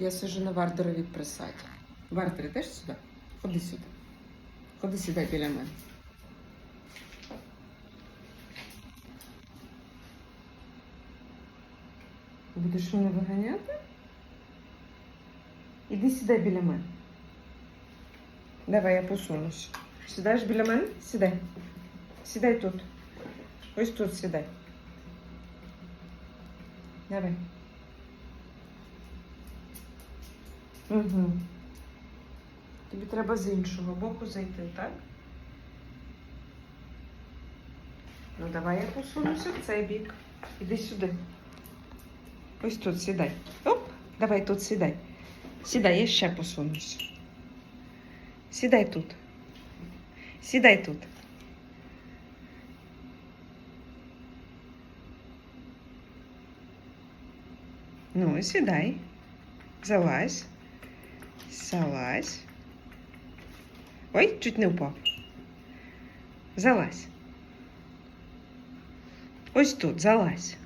Я сижу на вардеровій присаді. Вардер, йдеш сюди? Ходи сюди. Ходи сюди біля мене. Будеш мене виганяти? Іди сюди біля мене. Давай я посунусь. Сідаєш біля мене? Сідай. Сідай тут. Ось тут сідай. Давай. Угу. Тобі треба з іншого боку зайти, так? Ну, давай я посунуся в цей бік. Іди сюди. Ось тут сідай. Оп, давай тут сідай. Сідай, я ще посунусь. Сідай тут. Сідай тут. Ну, сідай. Залазь. Залазь. Ой, чуть не упав. Залазь. Ось тут, залазь.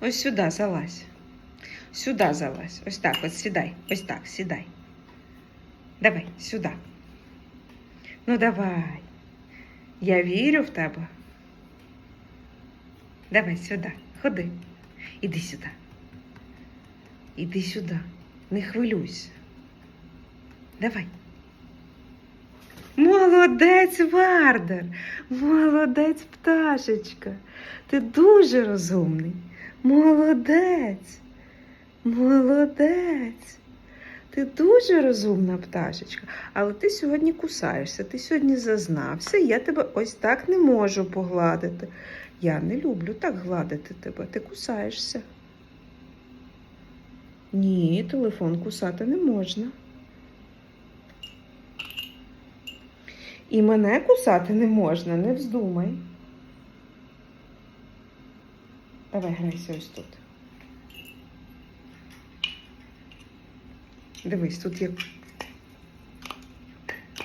Ось сюди залазь. Сюди залазь. Ось так, ось сідай. Ось так, сідай. Давай, сюди. Ну давай. Я вірю в тебе. Давай сюди. Ходи. Іди сюди. Іди сюди. Не хвилюйся. Давай. Молодець, Вардер. Молодець, пташечка. Ти дуже розумний. Молодець. Молодець. Ти дуже розумна пташечка, але ти сьогодні кусаєшся, ти сьогодні зазнався, я тебе ось так не можу погладити. Я не люблю так гладити тебе, ти кусаєшся. Ні, телефон кусати не можна. І мене кусати не можна, не вздумай. Давай грайся ось тут. Дивись, тут є.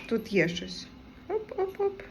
Тут є щось. Оп-оп-оп.